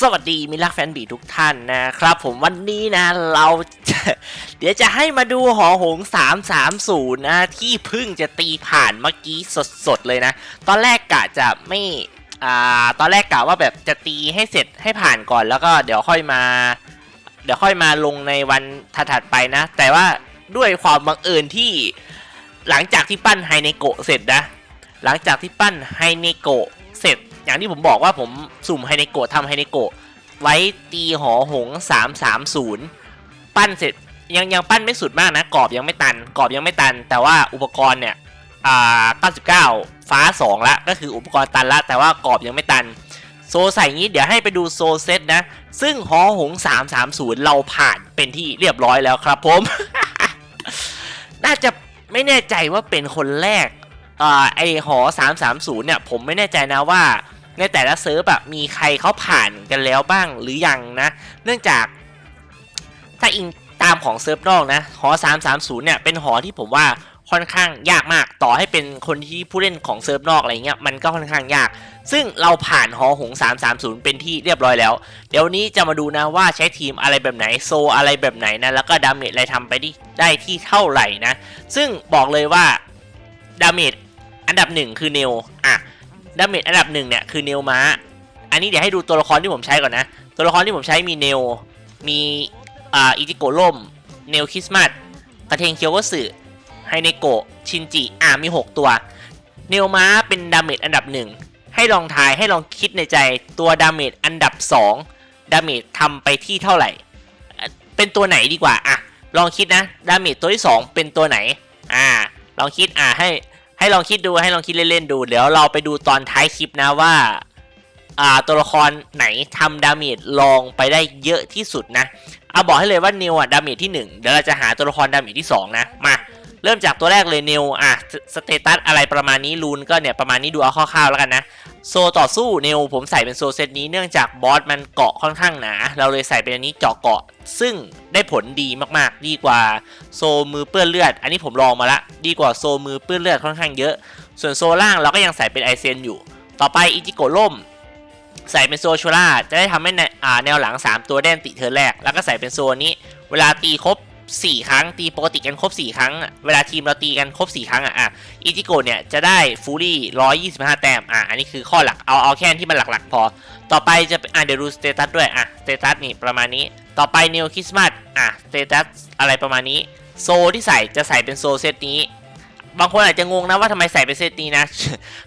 สวัสดีมิตรรักแฟนบีทุกท่านนะครับผมวันนี้นะเราเดี๋ยวจะให้มาดูหอหง 330 นะที่เพิ่งจะตีผ่านเมื่อกี้สดๆเลยนะ ตอนแรกกะจะไม่อ่าตอนแรกกะว่าแบบจะตีให้เสร็จให้ผ่านก่อนแล้วก็เดี๋ยวค่อยมา เดี๋ยวค่อยมาลงในวันถัดๆไปนะ แต่ว่าด้วยความบังเอิญที่หลังจากที่ปั้นไฮเนโกะเสร็จนะ หลังจากที่ปั้นไฮเนโกะ อย่างที่ผมบอกว่าผมสุ่มไฮเนโกะทำไฮเนโกะไว้ตีหอหง330ปั้นเสร็จยังยังปั้นไม่สุดมากนะกรอบยังไม่ตันกรอบยังไม่ตัน แต่ว่าอุปกรณ์เนี่ยอ่า99 ฟ้า 2 ละ ก็คืออุปกรณ์ตันละ แต่ว่ากรอบยังไม่ตัน โซใส่งี้เดี๋ยวให้ไปดูโซเซตนะ ซึ่งหอหง 330 เราผ่านเป็นที่เรียบร้อยแล้วครับผม น่าจะไม่แน่ใจว่าเป็นคนแรกอ่าไอหอ 330 เนี่ย ผมไม่แน่ใจนะว่า ในแต่ละเซิร์ฟแบบมีใครเขาผ่านกันแล้วบ้างหรือยังนะ เนื่องจากถ้าอิงตามของเซิร์ฟนอกนะหอ 330 เนี่ยเป็นหอที่ผมว่าค่อนข้างยากมากต่อให้เป็นคนที่ผู้เล่นของเซิร์ฟนอกอะไรเงี้ยมันก็ค่อนข้างยาก ซึ่งเราผ่านหอหง 330 เป็นที่เรียบร้อยแล้ว เดี๋ยวนี้จะมาดูนะว่าใช้ทีมอะไรแบบไหนโซอะไรแบบไหนนะแล้วก็ดาเมจอะไรทำไปได้ได้ที่เท่าไหร่นะ ซึ่งบอกเลยว่าดาเมจอันดับหนึ่งคือเนลอะ ดาเมจอันดับหนึ่งเนี่ยคือเนลม้า อันนี้เดี๋ยวให้ดูตัวละครที่ผมใช้ก่อนนะ ตัวละครที่ผมใช้มีเนล มีอ่าอิจิโกะล่ม เนลคริสต์มาสกระเทงเคียวก็สึไฮเนโกะ ชินจิ อ่ามี 6 ตัว เนลม้าเป็นดาเมจอันดับหนึ่งให้ลองทายให้ลองคิดในใจตัวดาเมจอันดับ2ดาเมจทำไปที่เท่าไหร่ เป็นตัวไหนดีกว่าอะลองคิดนะดาเมจตัวที่ 2 เป็นตัวไหน อ่า ลองคิดอ่าให้ ให้ลองคิดดูให้ลองคิดเล่นๆดู เดี๋ยวเราไปดูตอนท้ายคลิปนะว่าอ่าตัวละครไหนทำดาเมจลองไปได้เยอะที่สุดนะเอาบอกให้เลยว่านิวอะดาเมจที่ 1 เดี๋ยวเราจะหาตัวละครดาเมจที่ 2 นะ มา เริ่มจากตัวแรกเลยนิวอะสเตตัสอะไรประมาณนี้รูนก็เนี่ยประมาณนี้ดูเอาคร่าวๆแล้วกันนะ โซต่อสู้นิวผมใส่เป็นโซเซตนี้เนื่องจากบอสมันเกาะค่อนข้างหนา เราเลยใส่เป็นอันนี้เจาะเกาะ ซึ่งได้ผลดีมากๆ ดีกว่าโซมือเปื้อนเลือด อันนี้ผมลองมาละดีกว่าโซมือเปื้อนเลือดค่อนข้างเยอะ ส่วนโซล่างเราก็ยังใส่เป็นไอเซนอยู่ ต่อไปอิจิโกล่มใส่เป็นโซชูล่าจะได้ทำให้แนอ่าแนวหลัง 3 ตัวแดนติเธอแรก แล้วก็ใส่เป็นโซนี้ เวลาตีครบ 4 ครั้ง ตีปกติกันครบ 4 ครั้ง เวลาทีมเราตีกันครบ 4 ครั้งอะอะอิจิโกะเนี่ยจะได้ฟูรี่125 แต้มอะอันนี้คือข้อหลักเอาเอาแค่ที่มันหลักๆ พอ ต่อไปจะเป็นอะเดี๋ยวดูสเตตัสด้วยอะสเตตัสนี่ประมาณนี้ ต่อไปเนิวคริสต์มาสอะสเตตัสอะไรประมาณนี้ โซที่ใส่จะใส่เป็นโซเซตนี้ บางคนอาจจะงงนะว่าทำไมใส่เป็นเซตนี้นะ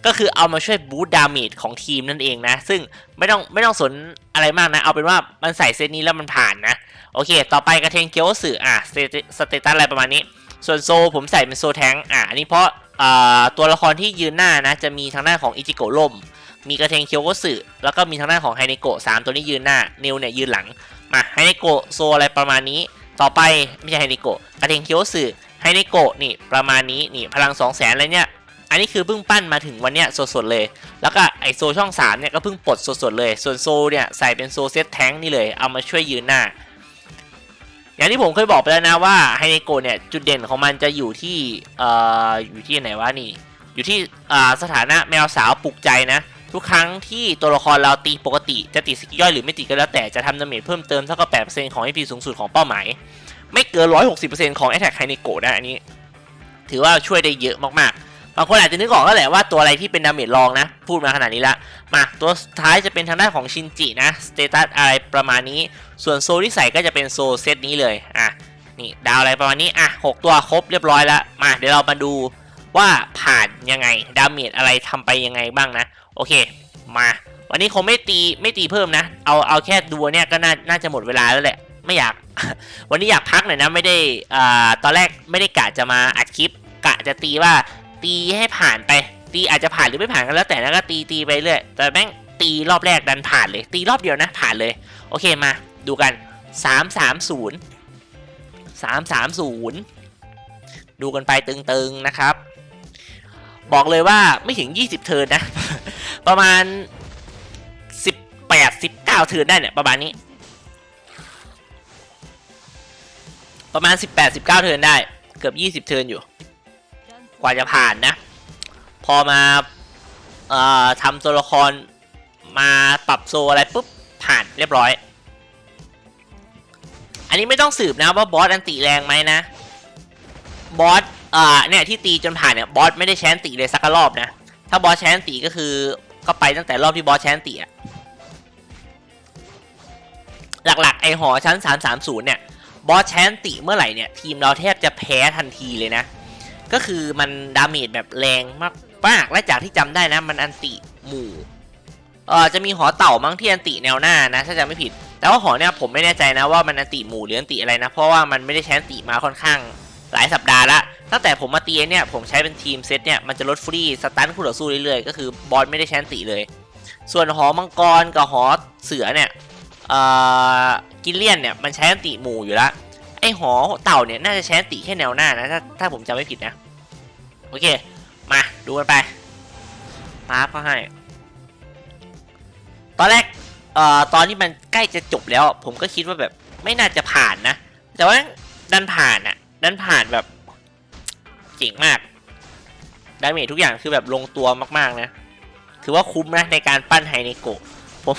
ก็คือเอามาช่วยบูตดาเมจของทีมนั่นเองนะ ซึ่งไม่ต้องไม่ต้องสนอะไรมากนะ เอาเป็นว่ามันใส่เซตนี้แล้วมันผ่านนะ โอเค ต่อไปกระเทงเกียวสื่ออะสเตตัสอะไรประมาณนี้ ส่วนโซผมใส่เป็นโซแทงอะอันนี้เพราะตัวละครที่ยืนหน้านะ จะมีทางด้านของอิจิโกะล่ม มีกระเทงเคียวโกสึแล้วก็มีทางด้านของไฮเนโกะสามตัวนี้ยืนหน้าเนลเนี่ยยืนหลังมาไฮเนโกะโซอะไรประมาณนี้ ต่อไปไม่ใช่ไฮเนโกะกระเทงเคียวสึ ไฮเนโกะนี่ประมาณนี้นี่พลัง 2 0 0แสนอะไรเนี่ย อันนี้คือเพิ่งปั้นมาถึงวันเนี้ยสดๆเลย แล้วก็ไอโซช่อง3เนี่ยก็เพิ่งปลดสดๆเลย ส่วนโซเนี่ยใส่เป็นโซเซตแท้งนี่เลย เอามาช่วยยืนหน้า อย่างที่ผมเคยบอกไปแล้วนะว่าไฮเนโกะเนี่ยจุดเด่นของมันจะอยู่ที่เอ่ออยู่ที่ไหนวะนี่ อยู่ที่อ่าสถานะแมวสาวปลุกใจนะทุกครั้งที่ตัวละครเราตีปกติจะติดสกิลย่อยหรือไม่ติดก็แล้วแต่จะทำดาเมจเพิ่มเติมเท่ากับ8%ของ HP สูงสุดของเป้าหมาย ไม่เกิน 160%ของ Attack ไฮเนโกนะอันนี้ ถือว่าช่วยได้เยอะมากๆ บางคนอาจจะนึกออกแล้วแหละว่าตัวอะไรที่เป็นดาเมจรองนะ พูดมาขนาดนี้ละ มาตัวสุดท้ายจะเป็นทางด้านของชินจินะ สเตตัสอะไรประมาณนี้ ส่วนโซที่ใส่ก็จะเป็นโซเซตนี้เลย อะ นี่ดาวอะไรประมาณนี้ อะหกตัวครบเรียบร้อยแล้ว มาเดี๋ยวเรามาดูว่าผ่านยังไง ดาเมจอะไรทำไปยังไงบ้างนะ โอเค มา วันนี้คงไม่ตีไม่ตีเพิ่มนะ เอาเอาแค่ดูเนี่ยก็น่าน่าจะหมดเวลาแล้วแหละ ไม่อยาก วันนี้อยากพักหน่อยนะไม่ได้อ่าตอนแรกไม่ได้กะจะมาอัดคลิป กะจะตีว่าตีให้ผ่านไป ตีอาจจะผ่านหรือไม่ผ่านก็แล้วแต่แล้วก็ตีตีไปเรื่อยแต่แม่งตีรอบแรกดันผ่านเลย ตีรอบเดียวนะผ่านเลย โอเคมาดูกัน 330 330 ดูกันไปตึงๆนะครับ บอกเลยว่าไม่ถึง 20 เทิร์นนะ ประมาณ 18 19 เทิร์นได้เนี่ยประมาณนี้ ประมาณ 18 19 เทิร์นได้ เกือบ 20 เทิร์นอยู่ กว่าจะผ่านนะ พอมาเอ่อทำตัวละครมาปรับโซอะไรปุ๊บ ผ่านเรียบร้อย อันนี้ไม่ต้องสืบนะว่าบอสอันติแรงไหมนะ บอสอ่าเนี่ยที่ตีจนผ่านเนี่ยบอสไม่ได้แชนติเลยสักรอบนะ ถ้าบอสแชนติก็คือก็ไปตั้งแต่รอบที่บอสแชนติอะหลักๆไอหอชั้น 330 เนี่ย บอสแชนติเมื่อไหร่เนี่ย ทีมเราแทบจะแพ้ทันทีเลยนะ ก็คือมันดาเมจแบบแรงมากมากและจากที่จำได้นะ มันอันติหมู่เออจะมีหอเต่ามั้งที่อันติแนวหน้านะถ้าจำไม่ผิด แต่ว่าหอเนี่ยผมไม่แน่ใจนะว่ามันอันติหมู่หรืออันติอะไรนะ เพราะว่ามันไม่ได้ใช้อันติมาค่อนข้างหลายสัปดาห์ละตั้งแต่ผมมาตีเนี่ยผมใช้เป็นทีมเซตเนี่ยมันจะลดฟรีสตันคู่ต่อสู้เรื่อยๆก็คือบอสไม่ได้ใช้อันติเลย ส่วนหอมังกรกับหอเสือเนี่ยเอ่อ กิเลียนเนี่ยมันใช้อันติหมู่อยู่แล้วไอหอเต่าเนี่ยน่าจะใช้อันติแค่แนวหน้านะถ้าถ้าผมจำไม่ผิดนะ โอเค มาดูกันไปป๊าบก็ให้ ตอนแรกเอ่อตอนที่มันใกล้จะจบแล้ว ผมก็คิดว่าแบบไม่น่าจะผ่านนะ แต่ว่าดันผ่านอะดันผ่านแบบเจ๋งมากดาเมจทุกอย่างคือแบบลงตัวมากๆนะ ถือว่าคุ้มนะในการปั้นไฮเนโกะผม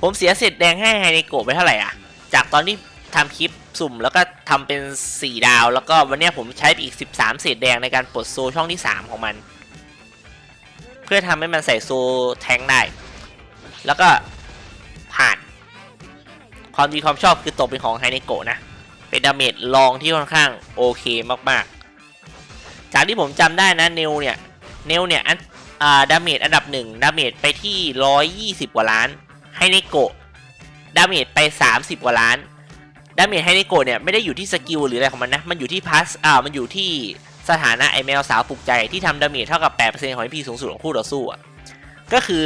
ผมเสียเศษแดงให้ไฮเนโกะไปเท่าไหร่อะ จากตอนที่ทำคลิปสุ่มแล้วก็ทำเป็น 4 ดาว แล้วก็วันนี้ผมใช้อีก 13 เศษแดงในการปลดโซช่องที่ 3 ของมัน เพื่อทำให้มันใส่โซแทงได้ แล้วก็ผ่านความดีความชอบคือตกเป็นของไฮเนโกะนะ เป็นดาเมจลองที่ค่อนข้างโอเคมากๆ จากที่ผมจำได้นะเนลเนี่ยเนลเนี่ยอันอ่าดาเมจอันดับหนึ่งดาเมจไปที่ 120 กว่าล้านไฮเนโกะ ดาเมจไป 30 กว่าล้าน ดาเมจไฮเนโกะเนี่ยไม่ได้อยู่ที่สกิลหรืออะไรของมันนะ มันอยู่ที่พัสอ่า มันอยู่ที่สถานะไอแมวสาวปลุกใจที่ทำดาเมจเท่ากับ 8%ของ MP สูงสุดของคู่ต่อสู้อะก็คือ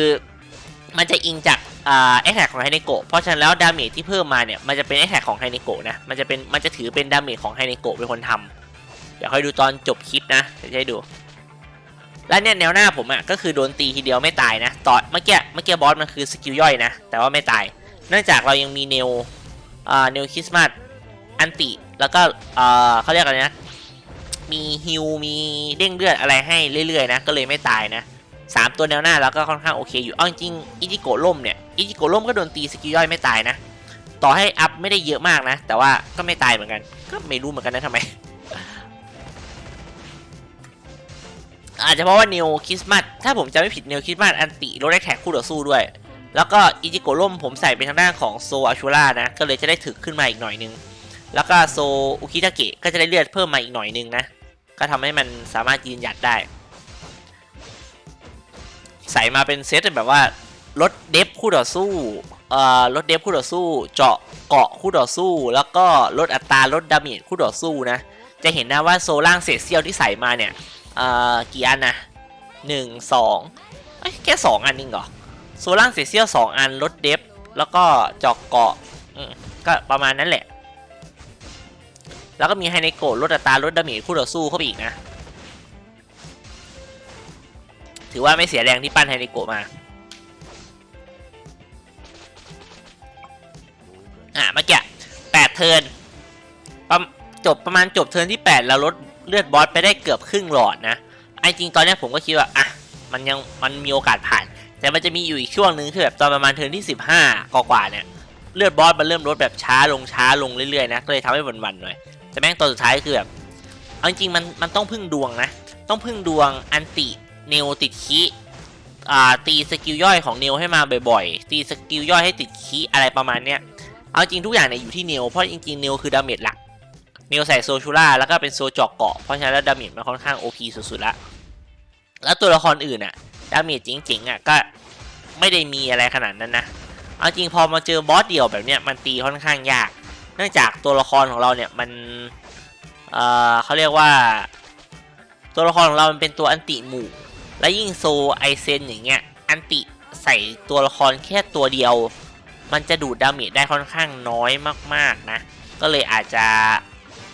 มันจะอิงจากอ่าแอคแท็กของไฮเนโกะ เพราะฉะนั้นแล้วดาเมจที่เพิ่มมาเนี่ย มันจะเป็นแอคแท็กของไฮเนโกะนะ มันจะเป็น มันจะถือเป็นดาเมจของไฮเนโกะเป็นคนทำเดี๋ยวค่อยดูตอนจบคลิปนะเดี๋ยวจะให้ดู แล้วเนี่ยแนวหน้าผมอะก็คือโดนตีทีเดียวไม่ตายนะ ต่อเมื่อกี้ เมื่อกี้บอสมันคือสกิลย่อยนะ แต่ว่าไม่ตาย เนื่องจากเรายังมีเนลอ่าเนลคริสต์มาสอันติ แล้วก็อ่าเขาเรียกอะไรนะ มีฮิวมีเด้งเลือดอะไรให้เรื่อยๆนะ ก็เลยไม่ตายนะสามตัวแนวหน้าแล้วก็ค่อนข้างโอเคอยู่เอจริงๆอิจิโกะล่มเนี่ยอิจิโกะล่มก็โดนตีสกิลย่อยไม่ตายนะ ต่อให้อัพไม่ได้เยอะมากนะ แต่ว่าก็ไม่ตายเหมือนกัน ก็ไม่รู้เหมือนกันนะทำไม อาจจะเพราะว่าเนวคริสต์มาสถ้าผมจำไม่ผิดเนวคริสต์มาสอันติลดแรกแท็กคู่ต่อสู้ด้วย แล้วก็อิจิโกะล่มผมใส่เป็นทางด้านของโซอาชูรานะ ก็เลยจะได้ถึกขึ้นมาอีกหน่อยนึง แล้วก็โซอุคิทาเกะก็จะได้เลือดเพิ่มมาอีกหน่อยนึงนะ ก็ทำให้มันสามารถยืนหยัดได้ ใส่มาเป็นเซตแบบว่าลดเดฟคู่ต่อสู้เอ่อลดเดฟคู่ต่อสู้ เจาะเกาะคู่ต่อสู้ แล้วก็ลดอัตราลดดาเมจคู่ต่อสู้นะ จะเห็นนะว่าโซล่างเศษเซียวที่ใส่มาเนี่ยเอ่อกี่อันนะหนึ่งสองเอ้ยแค่สองอันนึงเหรอ โซล่างเศษเซียวสองอันลดเดฟแล้วก็เจาะเกาะก็ประมาณนั้นแหละ แล้วก็มีไฮไนโกะลดอัตราลดดาเมจคู่ต่อสู้เข้าไปอีกนะ ถือว่าไม่เสียแรงที่ปั้นไฮนิโกะมาอะเมื่อกี้แปดเทินจบประมาณจบเทินที่8แล้วลดเลือดบอสไปได้เกือบครึ่งหลอดนะไอ้จริงตอนนี้ผมก็คิดว่าอะมันยังมันมีโอกาสผ่าน แต่มันจะมีอยู่อีกช่วงหนึ่งคือแบบตอนประมาณเทิร์นที่ 15กว่าเนี่ยเลือดบอสมันเริ่มลดแบบช้าลงช้าลงเรื่อยๆนะก็เลยทำให้วันๆหน่อยแต่แม่งตอนสุดท้ายคือแบบเอาจริงๆมันมันต้องพึ่งดวงนะ ต้องพึ่งดวงอันติเนวติดคีอ่าตีสกิลย่อยของเนวให้มาบ่อยๆ ตีสกิลย่อยให้ติดคีอะไรประมาณเนี้ยเอาจริงทุกอย่างเนี่ยอยู่ที่เนวเพราะจริงๆเนวคือดาเมจหลักเนวใส่โซชูล่าแล้วก็เป็นโซจอกเกาะเพราะฉะนั้นแล้วดาเมจมันค่อนข้างโอพีสุดๆละแล้วตัวละครอื่นอะ ดาเมจจริงๆอะก็ไม่ได้มีอะไรขนาดนั้นนะ เอาจริงพอมาเจอบอสเดี่ยวแบบเนี้ยมันตีค่อนข้างยาก เนื่องจากตัวละครของเราเนี่ยมัน เอ่อเขาเรียกว่า ตัวละครของเรามันเป็นตัวอันติหมู่ และยิ่งโซไอเซนอย่างเงี้ย อันติใส่ตัวละครแค่ตัวเดียว มันจะดูดดาเมจได้ค่อนข้างน้อยมากๆนะ ก็เลยอาจจะ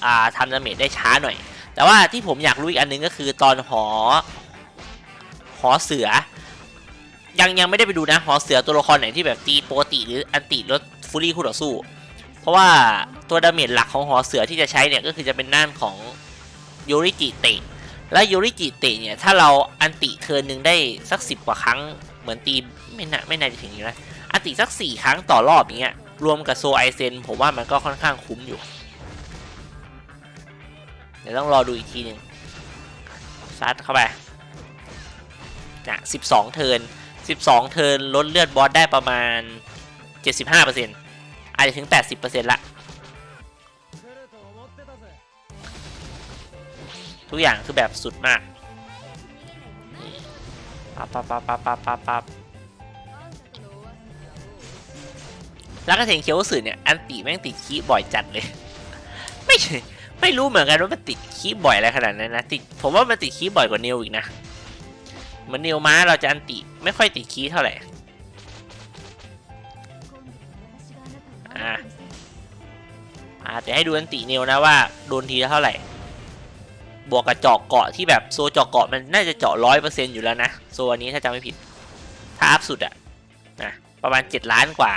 อ่าทำดาเมจได้ช้าหน่อย แต่ว่าที่ผมอยากรู้อีกอันหนึงก็คือตอนหอห หอเสือ ยังยังไม่ได้ไปดูนะหอเสือตัวละครไหนที่แบบตีปกติหรืออันติลดฟูรี่คู่ต่อสู้ เพราะว่าตัวดาเมจหลักของหอเสือที่จะใช้เนี่ยก็คือจะเป็นด้านของโยริจิเตะและโยริจิเตะเนี่ยถ้าเราอันติเทิร์นหนึ่งได้สักสิบกว่าครั้งเหมือนตีไม่น่าไม่น่าจะถึงอยู่นะอันติสักสี่ครั้งต่อรอบอย่างเงี้ยรวมกับโซไอเซนผมว่ามันก็ค่อนข้างคุ้มอยู่ เดี๋ยวต้องรอดูอีกทีหนึ่งซัดเข้าไป นะสิบสองเทิร์นสิบสองเทิร์นลดเลือดบอสได้ประมาณเจ็ดสิบห้าเปอร์เซ็นต์อาจจะถึงแปดสิบเปอร์เซ็นต์ละทุกอย่างคือแบบสุดมากปั๊บปั๊บปั๊บปั๊บปั๊บปั๊บปั๊บแล้วก็เทงเคียวสื่อเนี่ยอันติแม่งติดคีย์บ่อยจัดเลย ไม่ใช่ไม่รู้เหมือนกันว่ามันติดคีย์บ่อยอะไรขนาดนั้นนะติดผมว่ามันติดคีย์บ่อยกว่าเนวอีกนะ เหมือนเนวม้าเราจะอันติไม่ค่อยติดคีเท่าไหร่อะอ่าจะให้ดูอันติเนวนะว่าโดนทีเท่าไหร่ บวกกับเจาะเกาะที่แบบโซเจาะเกาะมันน่าจะเจาะร้อยเปอร์เซ็นต์อยู่แล้วนะโซอันนี้ถ้าจำไม่ผิดถ้าอัพสุดอะนะประมาณเจ็ดล้านกว่า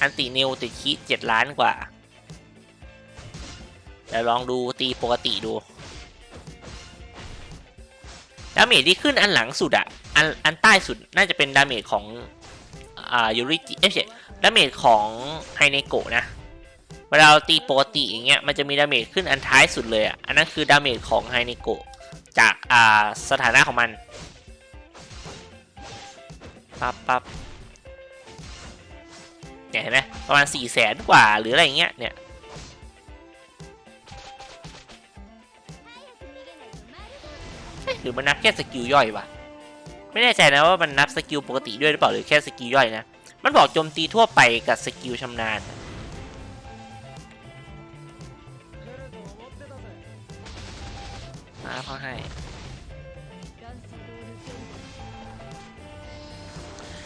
อันตินิวติดคิเจ็ดล้านกว่าเดี๋ยวลองดูตีปกติดูาเมจที่ขึ้นอันหลังสุดอะอันอันใต้สุดน่าจะเป็นดาเมจของอ่ายูริจิเอ้ยไม่ใช่ดาเมจของไฮเนโกะนะเวลาเราตีปกติอย่างเงี้ยมันจะมีดาเมจขึ้นอันท้ายสุดเลยอะอันนั้นคือดาเมจของไฮเนโกะจากอ่าสถานะของมันปั๊บปั๊บเนี่ยเห็นไหมประมาณ4ี่แสนกว่าหรืออะไรเงี้ยเนี่ย หรือมันนับแค่สกิลย่อยวะไม่แน่ใจนะว่ามันนับสกิลปกติด้วยหรือเปล่าหรือแค่สกิลย่อยนะ มันบอกโจมตีทั่วไปกับสกิลชำนาญมาเขาให้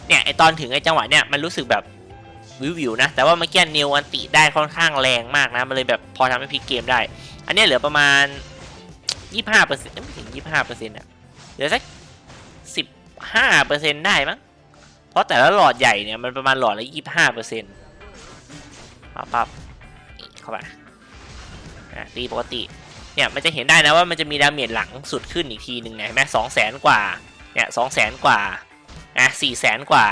เนี่ยไอตอนถึงไอจังหวะเนี่ยมันรู้สึกแบบวิววิวๆนะ แต่ว่าเมื่อกี้นิวอันติได้ค่อนข้างแรงมากนะ มันเลยแบบพอทำให้พลิกเกมได้ อันนี้เหลือประมาณ 25เปอร์เซ็นต์ ไม่ถึง25เปอร์เซ็นต์อะเหลือสัก15เปอร์เซ็นต์ได้มั้งเพราะแต่ละหลอดใหญ่เนี่ยมันประมาณหลอดละ25เปอร์เซ็นต์ปั๊บปั๊บเข้าไปอะตีปกติเนี่ยมันจะเห็นได้นะว่ามันจะมีดาเมจหลังสุดขึ้นอีกทีหนึ่งนะเห็นไหมสองแสนกว่าเนี่ยสองแสนกว่าอะสี่แสนกว่า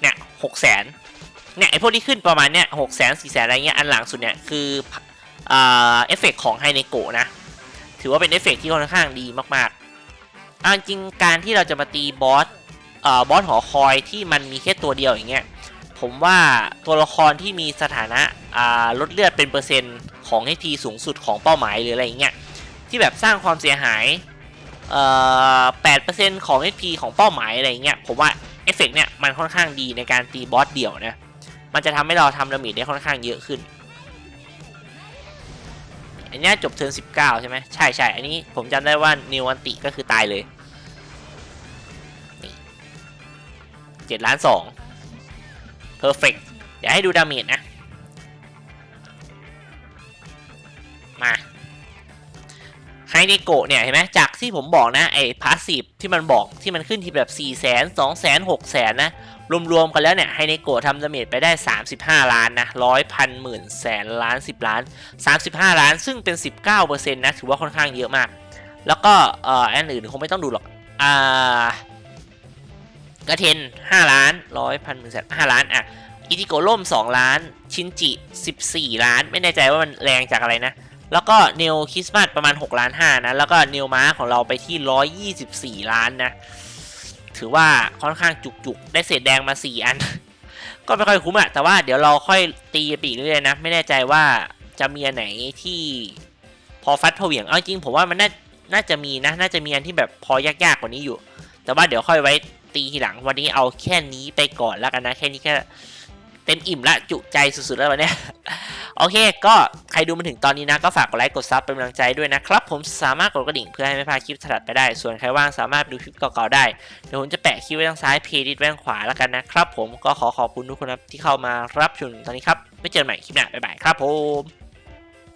เนี่ยหกแสนเนี่ยไอพวกที่ขึ้นประมาณเนี่ยหกแสนสี่แสนอะไรเงี้ยอันหลังสุดเนี่ยคือเอฟเฟกของไฮเนโกะนะ ถือว่าเป็นเอฟเฟกที่ค่อนข้างดีมากๆเอาจริงการที่เราจะมาตีบอสเอ่อบอสหอคอยที่มันมีแค่ตัวเดียวอย่างเงี้ยผมว่าตัวละครที่มีสถานะอ่าลดเลือดเป็นเปอร์เซ็นต์ของ HP สูงสุดของเป้าหมายหรืออะไรอย่างเงี้ยที่แบบสร้างความเสียหายเอ่อ8%ของ HP ของเป้าหมายอะไรเงี้ยผมว่าเอฟเฟกเนี่ยมันค่อนข้างดีในการตีบอสเดี่ยวนะมันจะทำให้เราทำดาเมจได้ค่อนข้างเยอะขึ้น อันนี้จบเทิร์น19 ใช่ไหมใช่ใช่อันนี้ผมจำได้ว่านิวอันติก็คือตายเลยเจ็ดล้านสองเพอร์เฟกเดี๋ยวให้ดูดาเมจนะ เนโกะเนี่ยเห็นไหมจากที่ผมบอกนะไอ้พาสซีฟที่มันบอกที่มันขึ้นที่แบบ 4 0 0 0 0 0 2 0 0 0 0 6 0 0 0นะรวมๆกันแล้วเนี่ยไฮเนโกะทำดาเมจไปได้ 35 ล้านนะร้อยพันหมื่นแสนล้าน 10 ล้าน 35 ล้าน ซึ่งเป็น 19%นะถือว่าค่อนข้างเยอะมาก แล้วก็เอ่ออันอื่นคงไม่ต้องดูหรอกอ่ากระเทน 5 ล้านร้อยพันหมื่นแสน5ล้านอะอิจิโกะล่ม 2 ล้าน ชินจิ 14 ล้าน ไม่แน่ใจว่ามันแรงจากอะไรนะ แล้วก็เนลคริสต์มาสประมาณ6ล้าน5นะ แล้วก็เนลม้าของเราไปที่ 124 ล้านนะ ถือว่าค่อนข้างจุกๆ ได้เศษแดงมา 4 อัน ก็ไม่ค่อยคุ้มอะแต่ว่าเดี๋ยวเราค่อยตีไปอีกเรื่อยๆนะ ไม่แน่ใจว่าจะมีอันไหนที่พอฟัดพอเหวี่ยง เอาจริงผมว่ามันน่าน่าจะมีนะ น่าจะมีอันที่แบบพอยากๆกว่านี้อยู่ แต่ว่าเดี๋ยวค่อยไว้ตีทีหลัง วันนี้เอาแค่นี้ไปก่อนแล้วกันนะ แค่นี้แค่ เต็มอิ่มละจุใจสุดๆ แล้ววันเนี้ยโอเค ก็ใครดูมาถึงตอนนี้นะ ก็ฝากกดไลค์กดซับเป็นกำลังใจด้วยนะครับ ผมสามารถกดกระดิ่งเพื่อให้ไม่พลาดคลิปถัดไปได้ ส่วนใครว่างสามารถดูคลิปเก่าๆได้ เดี๋ยวผมจะแปะคลิปไว้ทางซ้ายเพจดิสไว้ทางขวาแล้วกันนะครับผมก็ขอขอบคุณทุกคนครับที่เข้ามารับชมตอนนี้ครับไม่เจอกันใหม่คลิปหน้าบ๊ายบายครับผม